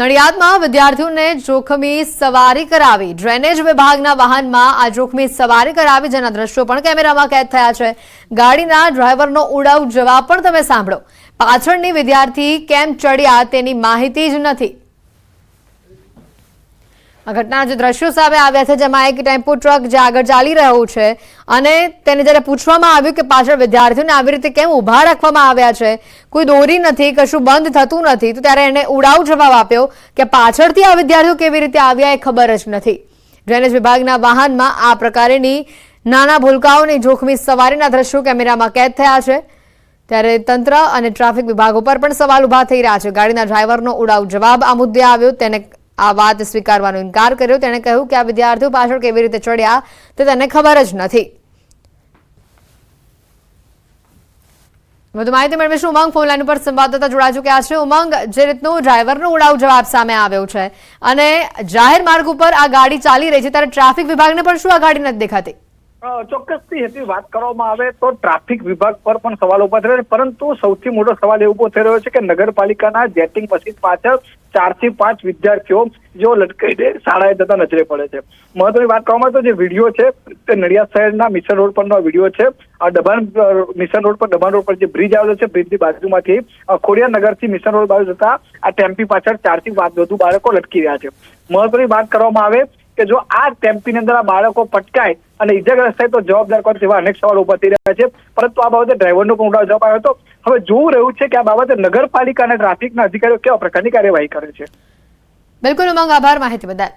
નડિયાદમાં વિદ્યાર્થીઓને જોખમી સવારી કરાવી. ડ્રેનેજ વિભાગના વાહનમાં આ જોખમી સવારી કરાવી, જેના દ્રશ્યો પણ કેમેરામાં કેદ થયા છે. ગાડીના ડ્રાઈવરનો ઉડાવ જવાબ પણ તમે સાંભળો. પાછળની વિદ્યાર્થી કેમ ચડ્યા તેની માહિતી જ નથી. આ ઘટનાના જે દ્રશ્યો સામે આવ્યા છે, જેમાં એક ટેમ્પો ટ્રક જે આગળ ચાલી રહ્યો છે અને તેને જ્યારે પૂછવામાં આવ્યું કે પાછળ વિદ્યાર્થીઓને આવી રીતે કેમ ઊભા રાખવામાં આવ્યા છે, કોઈ દોરી નથી, કશું બંધ થતું નથી, તો ત્યારે એને ઉડાવ જવાબ આપ્યો કે પાછળથી આ વિદ્યાર્થીઓ કેવી રીતે આવ્યા એ ખબર જ નથી. ડ્રેનેજ વિભાગના વાહનમાં આ પ્રકારેની નાના ભૂલકાઓની જોખમી સવારીના દ્રશ્યો કેમેરામાં કેદ થયા છે. ત્યારે તંત્ર અને ટ્રાફિક વિભાગ ઉપર પણ સવાલ ઊભા થઈ રહ્યા છે. ગાડીના ડ્રાઈવરનો ઉડાવ જવાબ આ મુદ્દે આવ્યો, તેને આ વાત સ્વીકારવાનો ઇનકાર કર્યો. તેણે કહ્યું કે આ વિદ્યાર્થીઓ પાછળ કેવી રીતે ચડ્યા તે તેને ખબર જ નથી. વધુ માહિતી મેળવીશું ઉમંગ ફોન લાઈન ઉપર સંવાદદાતા જોડા ચૂક્યા છે. ઉમંગ, જે રીતનું ડ્રાઈવરનો ઉડાવ જવાબ સામે આવ્યો છે અને જાહેર માર્ગ ઉપર આ ગાડી ચાલી રહી છે. ત્યારે ટ્રાફિક વિભાગને પણ શું આ ગાડી નથી દેખાતી? ચોક્કસથી હેતુ વાત કરવામાં આવે તો ટ્રાફિક વિભાગ પર પણ સવાલ ઊભા થયો પરંતુ સૌથી મોટો સવાલ એ ઊભો થઈ રહ્યો છે કે નગરપાલિકાના જેટિંગ મશીન પાછળ ચારથી પાંચ વિદ્યાર્થીઓ જેઓ લટકાઈને શાળાએ જતા નજરે પડે છે. મહત્વની વાત કરવામાં તો જે વીડિયો છે તે નડિયાદ શહેરના મિશન રોડ પરનો વીડિયો છે. આ દબાણ મિશન રોડ પર દબાણ રોડ પર જે બ્રિજ આવેલો છે બ્રિજની બાજુમાંથી અ, નગરથી મિશન રોડ બાજુ જતા આ ટેમ્પી પાછળ ચારથી પાંચ વધુ બાળકો લટકી રહ્યા છે. મહત્વની વાત કરવામાં આવે કે જો આ ટેમ્પીની અંદર આ બાળકો પટકાય અને ઇજાગ્રસ્ત થાય તો જવાબદાર કોણ તેવા અનેક સવાલો ઊભા થઈ રહ્યા છે. પરંતુ આ બાબતે ડ્રાઈવરનો પણ ઉડાવ જવાબ આવ્યો હતો. હવે જોવું રહ્યું છે કે આ બાબતે નગરપાલિકા અને ટ્રાફિકના અધિકારીઓ કેવા પ્રકારની કાર્યવાહી કરે છે. બિલકુલ ઉમંગ આભાર માહિતી બદલ.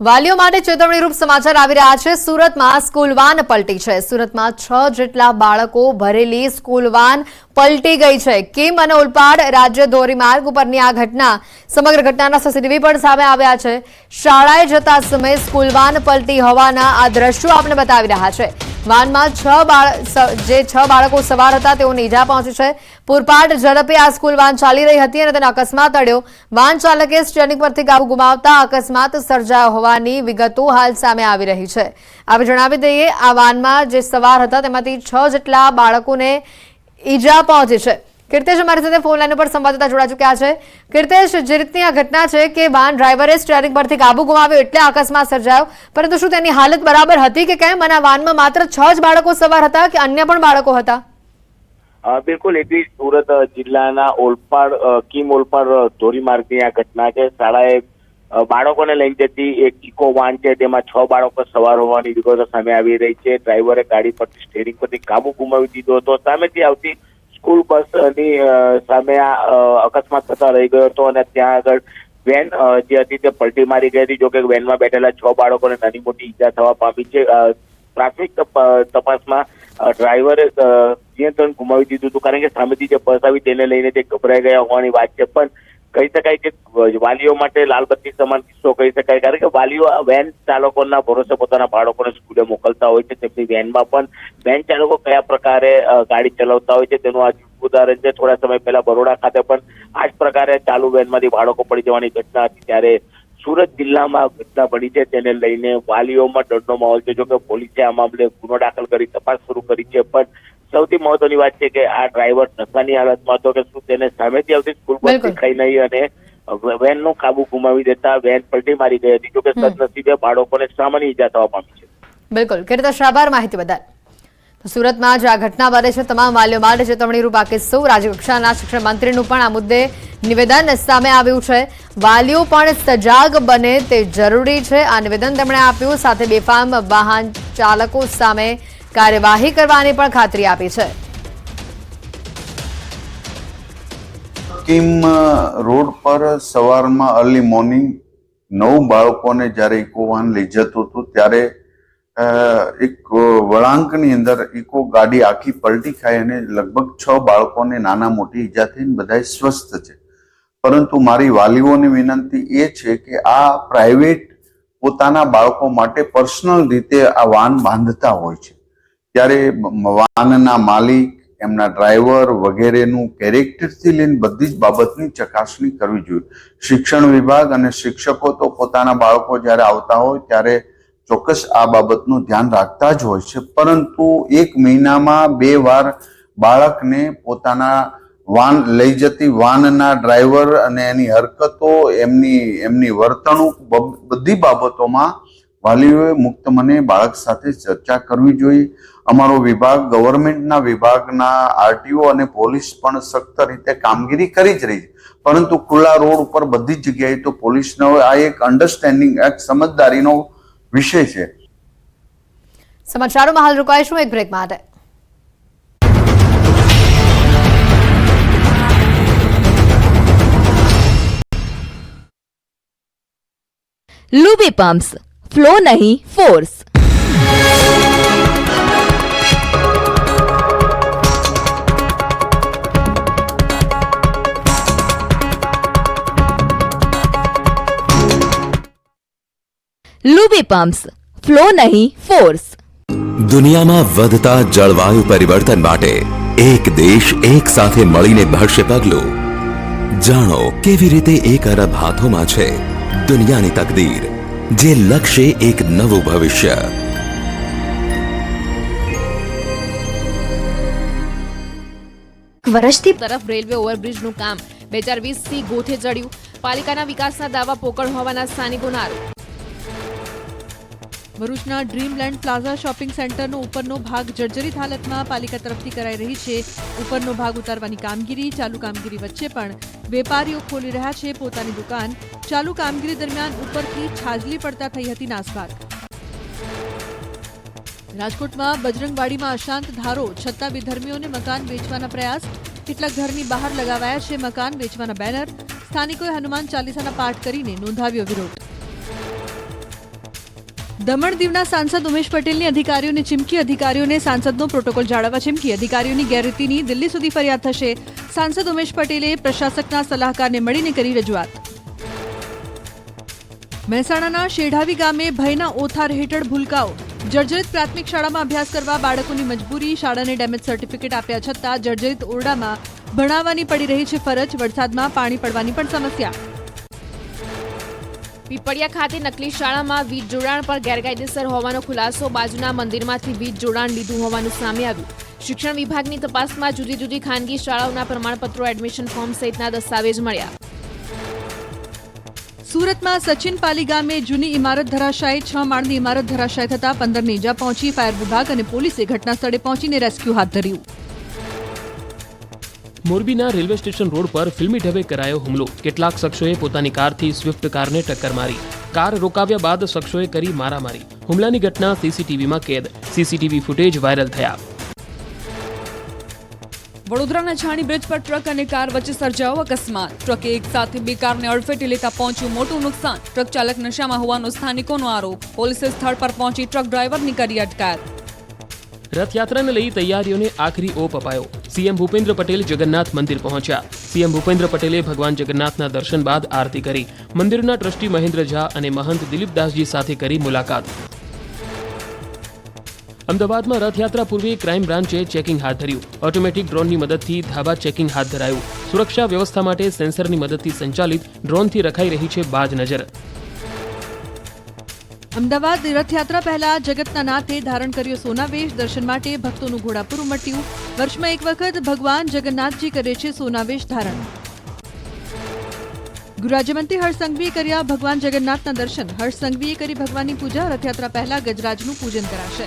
વાલીઓ માટે ચેતવણીરૂપ સમાચાર આવી રહ્યા છે. સુરતમાં સ્કૂલ વાન પલટી છે. સુરતમાં છ જેટલા બાળકો ભરેલી સ્કૂલ વાન પલટી ગઈ છે. કિમ અને ઉલપાડ રાજ્ય ધોરીમાર્ગ ઉપરની આ ઘટના? સમગ્ર ઘટનાના સીસીટીવી પણ સામે આવ્યા છે. શાળાએ જતા સમયે સ્કૂલ વાન પલટી હોવાના આ દ્રશ્યો આપણે બતાવી રહ્યા છે. વાનમાં છ બાળક જે છ બાળકો સવાર હતા તેઓને ઈજા પહોંચી છે. પૂરપાટ ઝડપે આ સ્કૂલ વાન ચાલી રહી હતી અને તેને અકસ્માત અડ્યો. વાન ચાલકે સ્ટેરિંગ પરથી કાબુ ગુમાવતા અકસ્માત સર્જાયો હોવાની વિગતો હાલ સામે આવી રહી છે. આપણે જણાવી દઈએ, આ વાનમાં જે સવાર હતા, તેમાંથી છ જેટલા બાળકોને ઈજા પહોંચી છે. કીર્તેશ અમારી સાથે ફોન લાઈન ઉપર સંવાદદાતા જોડા ચૂક્યા છે. કીર્તેશ, જે રીતની આ ઘટના છે કે વાન ડ્રાઈવરે સ્ટેરિંગ પરથી કાબુ ગુમાવ્યો એટલે અકસ્માત સર્જાયો. પરંતુ શું તેની હાલત બરાબર હતી કે કેમ? અને વાનમાં માત્ર છ જ બાળકો સવાર હતા કે અન્ય પણ બાળકો હતા? બિલકુલ એટલી સુરત જિલ્લાના ઓલપાડ કિમ ઓલપાડ ધોરીમાર્ગની આ ઘટના છે. શાળાએ બાળકોને લઈને જતી એક ઇકો વાન છે તેમાં છ બાળકો સવાર હોવાની વિગતો સામે આવી રહી છે. ડ્રાઈવરે ગાડી પરથી સ્ટેરિંગ પરથી કાબુ ગુમાવી દીધો હતો. સામેથી આવતી સ્કૂલ બસની સામે આ અકસ્માત થતા રહી ગયો હતો અને ત્યાં આગળ વેન જે હતી તે પલટી મારી ગઈ હતી જોકે વેનમાં બેઠેલા છ બાળકોને નાની મોટી ઈજા થવા પામી છે. પ્રાથમિક તપ- તપાસમાં ડ્રાઈવરે નિયંત્રણ ગુમાવી દીધું હતું. કારણ કે સામેથી જે બસ આવી, તેને લઈને તે ગભરાઈ ગયા હોવાની વાત છે. પણ કહી શકાય કે વાલીઓ માટે લાલબત્તી સમાન કિસ્સો કહી શકાય. કારણ કે વાલીઓ વેન ચાલકોના ભરોસે પોતાના બાળકોને સ્કૂલે મોકલતા હોય છે, તેમની વેનમાં પણ વેન ચાલકો કયા પ્રકારે ગાડી ચલાવતા હોય છે, તેનું આ ઉદાહરણ છે. થોડા સમય પહેલા બરોડા ખાતે પણ આ જ પ્રકારે ચાલુ વેનમાંથી બાળકો પડી જવાની ઘટના હતી. ત્યારે સુરત જિલ્લામાં ઘટના બની છે. તેને લઈને વાલીઓમાં ડરનો માહોલ છે. જોકે પોલીસે આ મામલે ગુનો દાખલ કરી, તપાસ શરૂ કરી છે. પણ સૌથી મહત્વની વાત છે કે આ ડ્રાઈવર નશાની હાલતમાં હતો કે શું તેને સામેથી આવતી સ્કૂલ બસ દેખાઈ નહીં અને વેનનો કાબુ ગુમાવી દેતા વેન પલટી મારી ગઈ હતી જોકે સદનસીબે બાળકોને સામાન્ય ઈજા થવા પામી છે. બિલકુલ. કીર્તેશ આભાર માહિતી બદલ. સુરતમાં જ આ ઘટના બને છે. તમામ વાલીઓ માટે ચેતવણીરૂપ આ કિસ્સો રાજ્યકક્ષાના શિક્ષણ મંત્રીનું પણ આ મુદ્દે નિવેદન સામે આવ્યું છે. વાલીઓ પણ સજાગ બને તે જરૂરી છે. આ નિવેદન તેમણે આપ્યું. સાથે બેફામ વાહન ચાલકો સામે કાર્યવાહી કરવાની પણ ખાતરી આપી છે. કિમ રોડ પર સવારમાં અર્લી મોર્નિંગ નવ બાળકોને જ્યારે ઇકો વાહન લઈ જતું હતું, ત્યારે એક વળાંકની અંદર ઇકો ગાડી આખી પલટી ખાઈ અને લગભગ છ બાળકોને નાના મોટી ઈજા થઈને બધા સ્વસ્થ છે. પરંતુ મારી વાલીઓની વિનંતી એ છે કે આ પ્રાઇવેટ પોતાના બાળકો માટે પર્સનલ રીતે આ વાન બાંધતા હોય છે. ત્યારે વાનના માલિક, એમના ડ્રાઈવર વગેરેનું કેરેક્ટરથી લઈને બધી જ બાબતની ચકાસણી કરવી જોઈએ. શિક્ષણ વિભાગ અને શિક્ષકો તો પોતાના બાળકો જ્યારે આવતા હોય ત્યારે ચોક્કસ આ બાબતનું ધ્યાન રાખતા જ હોય છે. પરંતુ એક મહિનામાં બે વાર બાળકને પોતાના વાન, લઈ જતી વાનના ડ્રાઈવર અને એની હરકતો, એમની એમની વર્તણૂક બધી બાબતોમાં વાલીઓએ મુક્ત મને બાળક સાથે ચર્ચા કરવી જોઈએ. અમારો વિભાગ ગવર્મેન્ટના વિભાગના આરટીઓ અને પોલીસ પણ સખ્ત રીતે કામગીરી કરી જ રહી છે. પરંતુ ખુલ્લા રોડ ઉપર બધી જ જગ્યાએ તો પોલીસનો આ એક અન્ડરસ્ટેન્ડિંગ એક સમજદારીનો વિષય છે. સમાચારોમાં હાલ રોકાઈશું એક બ્રેક માટે. લુબી પમ્પ્સ ફ્લો નહીં ફોર્સ લુબી પમ્પ્સ ફ્લો નહીં ફોર્સ દુનિયામાં વધતા જળવાયુ પરિવર્તન માટે એક દેશ એક સાથે મળીને ભરશે પગલું. જાણો કેવી રીતે એક અરબ હાથોમાં છે દુનિયાની તકદીર. જે લક્ષ્ય એક નવું ભવિષ્ય. વર્ષથી તરફ રેલવે ઓવરબ્રિજનું કામ. બે હજાર વીસથી ગોઠે ચડ્યું પાલિકાના વિકાસના દાવા પોકળ હોવાના સ્થાનિકોના આરોપ. ભરૂચના ડ્રીમલેન્ડ પ્લાઝા શોપિંગ સેન્ટરનો ઉપરનો ભાગ જર્જરિત હાલતમાં પાલિકા તરફથી કરાઈ રહી છે. ઉપરનો ભાગ ઉતારવાની કામગીરી, ચાલુ કામગીરી વચ્ચે પણ વેપારીઓ ખોલી રહ્યા છે. પોતાની દુકાન ચાલુ કામગીરી દરમિયાન ઉપરથી છાજલી પડતા થઈ હતી નાસભાગ. રાજકોટમાં બજરંગવાડીમાં અશાંત ધારો, છતાં વિધર્મીઓને મકાન વેચવાના પ્રયાસ. કેટલાક ઘરની બહાર લગાવાયા છે મકાન વેચવાના બેનર. સ્થાનિકોએ હનુમાન ચાલીસાના પાઠ કરીને નોંધાવ્યો વિરોધ. દમણ દીવના સાંસદ ઉમેશ પટેલની અધિકારીઓને ચીમકી અધિકારીઓને સાંસદનો પ્રોટોકોલ જાળવવા ચીમકી. અધિકારીઓની ગેરરીતિની દિલ્હી સુધી ફરિયાદ થશે. સાંસદ ઉમેશ પટેલે પ્રશાસકના સલાહકારને મળીને કરી રજૂઆત. મહેસાણાના શેઢાવી ગામે ભયના ઓથાર હેઠળ ભૂલકાઓ. જર્જરિત પ્રાથમિક શાળામાં અભ્યાસ કરવા બાળકોની મજબૂરી, શાળાને ડેમેજ સર્ટિફિકેટ આપ્યા છતાં જર્જરિત ઓરડામાં ભણાવવાની પડી રહી છે ફરજ, વરસાદમાં પાણી પડવાની પણ સમસ્યા. પીપળિયા ખાતે નકલી શાળામાં વીજ જોડાણ પર ગેરકાયદેસર હોવાનો ખુલાસો બાજુના મંદિરમાંથી વીજ જોડાણ લીધું હોવાનું સામે આવ્યું. શિક્ષણ વિભાગની તપાસમાં જુદી જુદી ખાનગી શાળાઓના પ્રમાણપત્રો, એડમિશન ફોર્મ સહિતના દસ્તાવેજ મળ્યા. સુરતમાં સચિન પાલી ગામે જૂની ઇમારત ધરાશાયી, છ માળની ઇમારત ધરાશાય થતાં પંદરને ઇજા પહોંચી ફાયર વિભાગ અને પોલીસે ઘટના સ્થળે પહોંચીને રેસ્ક્યુ હાથ ધર્યું. મોરબીના રેલવે સ્ટેશન રોડ પર ફિલ્મી ઢબે કરાયો હુમલો. કેટલાક શખ્સોએ પોતાની કારથી સ્વિફ્ટ કારને ટક્કર મારી. કાર રોકાવ્યા બાદ શખ્સોએ કરી મારામારી. હુમલાની ઘટના સીસીટીવીમાં કેદ. સીસીટીવી ફૂટેજ વાયરલ થયા. વડોદરાના છાણી બ્રિજ પર ટ્રક અને કાર વચ્ચે સર્જાયો અકસ્માત. ટ્રકે એક સાથે બે કારને અડફેટે લેતા પહોંચ્યું મોટું નુકસાન. ટ્રક ચાલક નશામાં હોવાનો સ્થાનિકોનો આરોપ. પોલીસે સ્થળ પર પહોંચી ટ્રક ડ્રાઈવરની કરી અટકાયત. રથયાત્રાને લઈ તૈયારીઓને આખરી ઓપ અપાયો. સીએમ ભૂપેન્દ્ર પટેલ જગન્નાથ મંદિર પહોંચ્યા. સીએમ ભૂપેન્દ્ર પટેલે ભગવાન જગન્નાથના દર્શન બાદ આરતી કરી. મંદિરના ટ્રસ્ટી મહેન્દ્ર ઝા અને મહંત દિલીપદાસજી સાથે કરી મુલાકાત. અમદાવાદમાં રથયાત્રા પૂર્વે ક્રાઇમ બ્રાન્ચે ચેકિંગ હાથ ધર્યું. ઓટોમેટિક ડ્રોનની મદદથી ધાબા ચેકિંગ હાથ ધરાયું. સુરક્ષા વ્યવસ્થા માટે સેન્સરની મદદથી સંચાલિત ડ્રોનથી રખાઈ રહી છે બાજ નજર. અમદાવાદ રથયાત્રા પહેલા જગતના નાથે ધારણ કર્યો સોનાવેશ, દર્શન માટે ભક્તોનું ઘોડાપુર ઉમટ્યું. વર્ષમાં એક વખત ભગવાન જગન્નાથજી કરે છે સોનાવેશ ધારણ. ગૃહરાજ્યમંત્રી હર્ષ સંઘવીએ કર્યા ભગવાન જગન્નાથના દર્શન. હર્ષ સંઘવીએ કરી ભગવાનની પૂજા. રથયાત્રા પહેલા ગજરાજનું પૂજન કરાશે.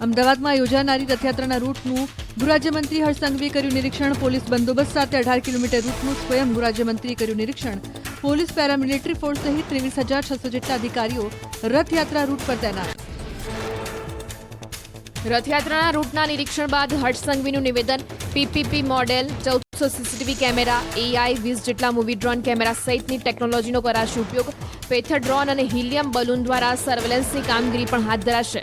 અમદાવાદમાં યોજાનારી રથયાત્રાના રૂટનું ગૃહરાજ્યમંત્રી હર્ષ સંઘવીએ કર્યું નિરીક્ષણ. પોલીસ બંદોબસ્ત સાથે અઢાર કિલોમીટર રૂટનું સ્વયં ગૃહરાજ્યમંત્રીએ કર્યું નિરીક્ષણ. પોલીસ પેરામિલિટરી ફોર્સ સહિત ત્રેવીસ હજાર છસો જેટલા અધિકારીઓ રથયાત્રા રૂટ પર તૈનાત. રથયાત્રાના રૂટના નિરીક્ષણ બાદ હર્ષ સંઘવીનું નિવેદન. પીપીપી મોડેલ ચૌદસો સીસીટીવી કેમેરા એઆઈ વીસ જેટલા મૂવી ડ્રોન કેમેરા સહિતની ટેકનોલોજીનો કરાશે ઉપયોગ. પેથર ડ્રોન અને હિલિયમ બલૂન દ્વારા સર્વેલન્સની કામગીરી પણ હાથ ધરાશે.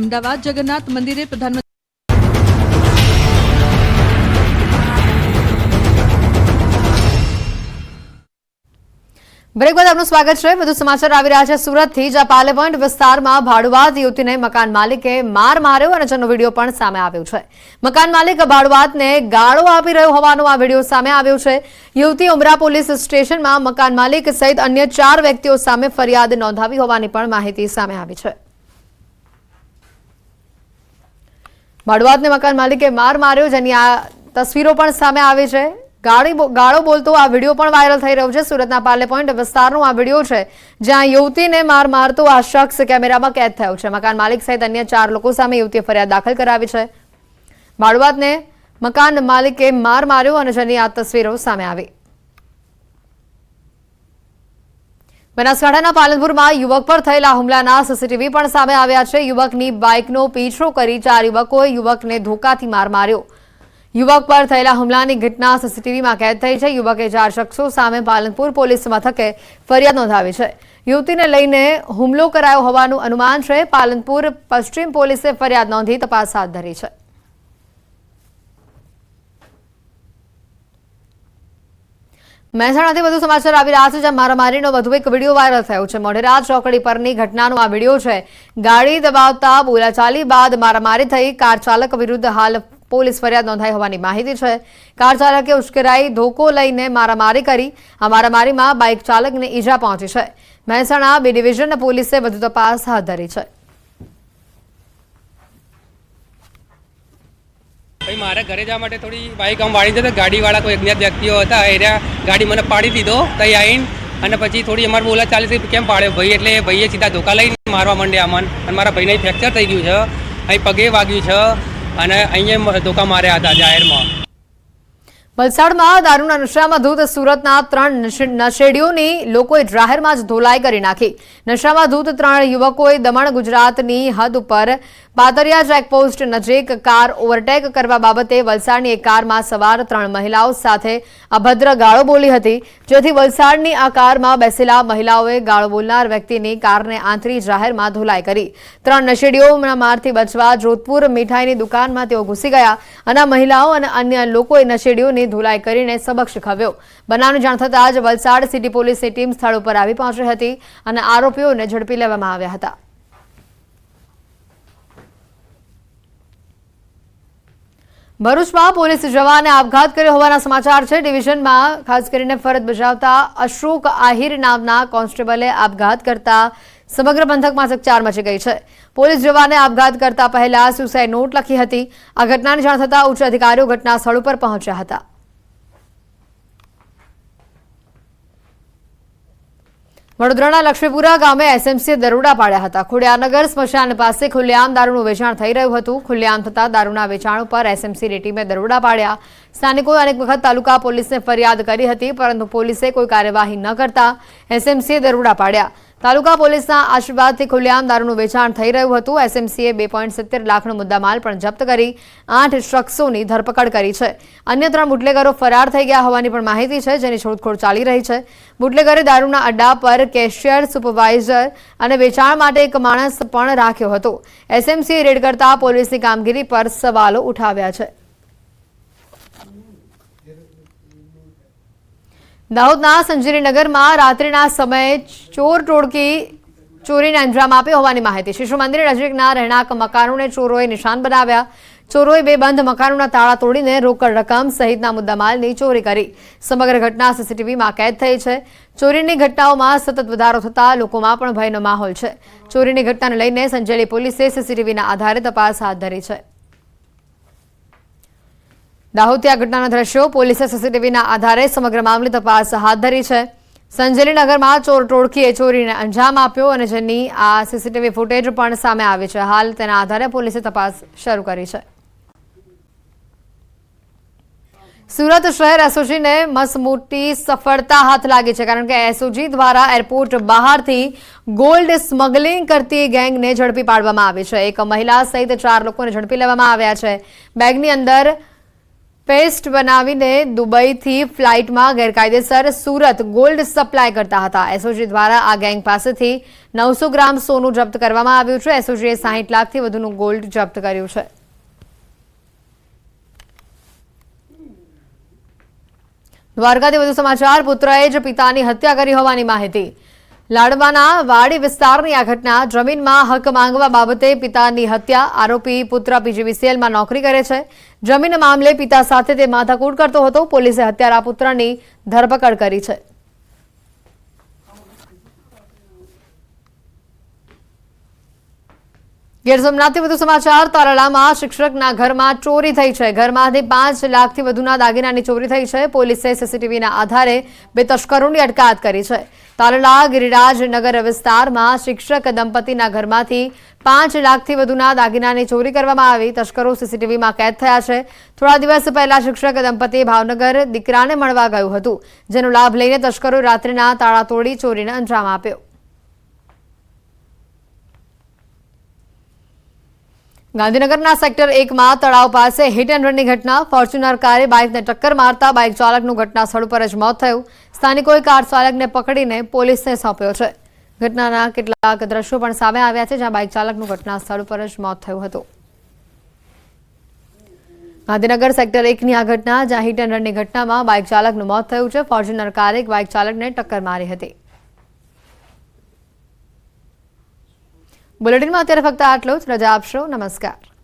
અમદાવાદ જગન્નાથ મંદિરે પ્રધાનમંત્રી બ્રેક બાદ આપનું સ્વાગત છે. વધુ સમાચાર આવી રહ્યા છે સુરતથી, જ્યાં પાલેવંડ વિસ્તારમાં ભાડુઆત યુવતીને મકાન માલિકે માર માર્યો અને જેનો વીડિયો પણ સામે આવ્યો છે. મકાન માલિક ભાડુઆતને ગાળો આપી રહ્યો હોવાનો આ વીડિયો સામે આવ્યો છે. યુવતી ઉમરા પોલીસ સ્ટેશનમાં મકાન માલિક સહિત અન્ય ચાર વ્યક્તિઓ સામે ફરિયાદ નોંધાવી હોવાની પણ માહિતી સામે આવી છે. ભાડુઆતને મકાન માલિકે માર માર્યો, જેની આ તસવીરો પણ સામે આવી છે. ગાળો બોલતો આ વીડિયો પણ વાયરલ થઈ રહ્યો છે. સુરતના પાર્લે પોઈન્ટ વિસ્તારનો આ વીડિયો છે, જ્યાં યુવતીને માર મારતો આ શખ્સ કેમેરામાં કેદ થયો છે. મકાન માલિક સહિત અન્ય ચાર લોકો સામે યુવતીએ ફરિયાદ દાખલ કરાવી છે. ભાડુઆતને મકાન માલિકે માર માર્યો અને જેની આ તસવીરો સામે આવી. બનાસકાંઠાના પાલનપુરમાં યુવક પર થયેલા હુમલાના સીસીટીવી પણ સામે આવ્યા છે. યુવકની બાઇકનો પીછો કરી ચાર યુવકોએ યુવકને ધોકાથી માર માર્યો. યુવક પર થયેલા હુમલાની ઘટના સીસીટીવીમાં કેદ થઈ છે. યુવકે ચાર શખ્સો સામે પાલનપુર પોલીસ મથકે ફરિયાદ નોંધાવી છે. યુવતીને લઈને હુમલો કરાયો હોવાનું અનુમાન છે. પાલનપુર પશ્ચિમ પોલીસે ફરિયાદ નોંધી તપાસ હાથ ધરી છે. મહેસાણાથી વધુ સમાચાર આવી રહ્યા છે. જ્યાં મારામારીનો વધુ એક વીડિયો વાયરલ થયો છે. મોઢેરા ચોકડી પરની ઘટનાનો આ વીડિયો છે. ગાડી દબાવતા બોલાચાલી બાદ મારામારી થઈ. કાર ચાલક વિરુદ્ધ હાલ પોલીસ ફરિયાદ નોંધાઈ હોવાની માહિતી છે. કાર ચાલકે ઉશ્કેરાઈ, ધોકો લઈને મારામારી કરી, આ મારામારીમાં બાઇક ચાલકને ઈજા પહોંચી છે. મહેસાણા બી ડિવિઝન પોલીસે વધુ તપાસ હાથ ધરી છે. ભાઈ, મારે ઘરે જવા માટે થોડી બાઈક આમ વાળી જતો ગાડીવાળા કોઈ અજ્ઞાત વ્યક્તિઓ હતા એના ગાડી મને પાડી દીધો ત્યાં આવીને, અને પછી થોડી અમારે બોલા ચાલી હતી કેમ પાડ્યો? ભાઈ એટલે ભાઈએ સીધા ધોકા લઈને મારવા માંડ્યા અમન, અને મારા ભાઈને ફ્રેક્ચર થઈ ગયું છે, અહીં પગે વાગ્યું છે અને અહીંયા ધોકા માર્યા હતા જાહેરમાં. વલસાડમાં દારૂના નશામાં ધૂત સુરતના ત્રણ નશે- નશેડીઓની લોકોએ જાહેરમાં જ ધોલાઈ કરી નાખી. નશામાં ધૂત ત્રણ યુવકોએ દમણ ગુજરાતની હદ ઉપર પાતરિયા ચેકપોસ્ટ નજીક કાર ઓવરટેક કરવા બાબતે વલસાડની એક કારમાં સવાર ત્રણ મહિલાઓ સાથે અભદ્ર ગાળો બોલી હતી. જેથી વલસાડની આ કારમાં બેસેલા મહિલાઓએ ગાળો બોલનાર વ્યક્તિની કારને આંતરી જાહેરમાં ધોલાઈ કરી. ત્રણ નશેડીઓના મારથી બચવા જોધપુર મીઠાઈની દુકાનમાં તેઓ ઘૂસી ગયા. અને મહિલાઓ અને અન્ય લોકોએ નશેડીઓની ધોલાઈ કરીને સબક શીખવ્યો. બનાવની જાણ થતાં જ વલસાડ સિટી પોલીસની ટીમ સ્થળ ઉપર આવી પહોંચી હતી અને આરોપીઓને ઝડપી લેવામાં આવ્યા હતા. ભરૂચમાં પોલીસ જવાને આપઘાત કર્યો હોવાના સમાચાર છે. ડિવિઝનમાં ખાસ કરીને ફરજ બજાવતા અશોક આહિર નામના કોન્સ્ટેબલે આપઘાત કરતા સમગ્ર પંથકમાં ચકચાર મચી ગઈ છે. પોલીસ જવાને આપઘાત કરતા પહેલા સુસાઇડ નોટ લખી હતી. આ ઘટનાની જાણ થતાં ઉચ્ચ અધિકારીઓ ઘટના સ્થળ ઉપર પહોંચ્યા હતા. વડોદરાના લક્ષ્મીપુરા ગામે એસએમસીએ દરોડા પાડ્યા હતા. ખોડિયાનગર સ્મશાન પાસે ખુલ્લેઆમ દારૂનું વેચાણ થઈ રહ્યું હતું. ખુલ્લેઆમ થતા દારૂના વેચાણ ઉપર એસએમસીની ટીમે દરોડા પાડ્યા. સ્થાનિકોએ અનેક વખત તાલુકા પોલીસને ફરિયાદ કરી હતી, પરંતુ પોલીસે કોઈ કાર્યવાહી ન કરતા એસએમસીએ દરોડા પાડ્યા. તાલુકા પોલીસના આશીર્વાદથી ખુલ્લેઆમ દારૂનું વેચાણ થઈ રહ્યું હતું. એસએમસીએ બે પોઈન્ટ સિત્તેર લાખનો મુદ્દામાલ પણ જપ્ત કરી આઠ શખ્સોની ધરપકડ કરી છે. અન્ય ત્રણ બુટલેગરો ફરાર થઈ ગયા હોવાની પણ માહિતી છે, જેની શોધખોળ ચાલી રહી છે. બુટલેગરે દારૂના અડ્ડા પર કેશિયર, સુપરવાઇઝર અને વેચાણ માટે એક માણસ પણ રાખ્યો હતો. એસએમસીએ રેડ કરતા પોલીસની કામગીરી પર સવાલો ઉઠાવ્યા છે. દાહોદના સંજેરીનગરમાં રાત્રિના સમયે ચોર ટોળકી ચોરીને અંજામ આપ્યો હોવાની માહિતી શિશુ મંદિર નજીકના રહેણાંક મકાનોને ચોરોએ નિશાન બનાવ્યા. ચોરોએ બે બંધ મકાનોના તાળા તોડીને રોકડ રકમ સહિતના મુદ્દામાલની ચોરી કરી. સમગ્ર ઘટના સીસીટીવીમાં કેદ થઈ છે. ચોરીની ઘટનાઓમાં સતત વધારો થતાં લોકોમાં પણ ભયનો માહોલ છે. ચોરીની ઘટનાને લઈને સંજેલી પોલીસે સીસીટીવીના આધારે તપાસ હાથ ધરી છે. દાહોદથી આ ઘટનાના દ્રશ્યો પોલીસે સીસીટીવીના આધારે સમગ્ર મામલે તપાસ હાથ ધરી છે. સંજયની નગરમાં ચોર ટોળકીએ ચોરીને અંજામ આપ્યો અને જેની આ સીસીટીવી ફૂટેજ પણ સામે આવી છે. હાલ તેના આધારે પોલીસે તપાસ શરૂ કરી છે. સુરત શહેર એસઓજીને મસમોટી સફળતા હાથ લાગી છે કારણ કે એસઓજી દ્વારા એરપોર્ટ બહારથી ગોલ્ડ સ્મગલિંગ કરતી ગેંગને ઝડપી પાડવામાં આવી છે. એક મહિલા સહિત ચાર લોકોને ઝડપી લેવામાં આવ્યા છે. બેગની અંદર પેસ્ટ બનાવીને દુબઈથી ફ્લાઇટમાં ગેરકાયદેસર સુરત ગોલ્ડ સપ્લાય કરતા હતા. એસઓજી દ્વારા આ ગેંગ પાસેથી નવસો ગ્રામ સોનું જપ્ત કરવામાં આવ્યું છે. એસઓજીએ સાહીઠ લાખથી વધુનું ગોલ્ડ જપ્ત કર્યું છે. દ્વારકાથી વધુ સમાચાર, પુત્રએ જ પિતાની હત્યા કરી હોવાની માહિતી. લાડવાના વાડી વિસ્તારની આ ઘટના જમીનમાં હક માંગવા બાબતે પિતાની હત્યા આરોપી પુત્ર પીજીવીસીએલમાં નોકરી કરે છે. જમીન મામલે પિતા સાથે તે માથાકૂટ કરતો હતો. પોલીસે હત્યારા પુત્રની ધરપકડ કરી છે. ગીર સોમનાથથી વધુ સમાચાર. તારાલામાં શિક્ષકના ઘરમાં ચોરી થઈ છે. ઘરમાંથી પાંચ લાખથી વધુના દાગીનાની ચોરી થઈ છે. પોલીસે સીસીટીવીના આધારે બે તસ્કરોની અટકાયત કરી છે. તારલા ગિરિરાજ નગર વિસ્તારમાં શિક્ષક દંપતીના ઘરમાંથી પાંચ લાખથી વધુના દાગીનાની ચોરી કરવામાં આવી. તસ્કરો સીસીટીવીમાં કેદ થયા છે. થોડા દિવસ પહેલા શિક્ષક દંપતી ભાવનગર દીકરાને મળવા ગયું હતું, જેનો લાભ લઈને તસ્કરો રાત્રિના તાળા તોડી ચોરીને અંજામ આપ્યો. ગાંધીનગરના સેક્ટર એકમાં તળાવ પાસે હિટ એન્ડ રનની ઘટના. ફોર્ચ્યુનર કારે બાઇકને ટક્કર મારતા બાઇક ચાલકનું ઘટના સ્થળ પર જ મોત થયું. સ્થાનિકોએ કાર ચાલકને પકડીને પોલીસને સોંપ્યો છે. ઘટનાના કેટલાક દ્રશ્યો પણ સામે આવ્યા છે, જ્યાં બાઇક ચાલકનું ઘટના સ્થળ પર જ મોત થયું હતું. ગાંધીનગર સેક્ટર એકની આ ઘટના, જ્યાં હિટ એન્ડ રનની ઘટનામાં બાઇક ચાલકનું મોત થયું છે. ફોર્ચ્યુનર કારે એક બાઇક ચાલકને ટક્કર મારી હતી. બુલેટિનમાં અત્યારે ફક્ત આટલું જ. રજા આપશો. નમસ્કાર.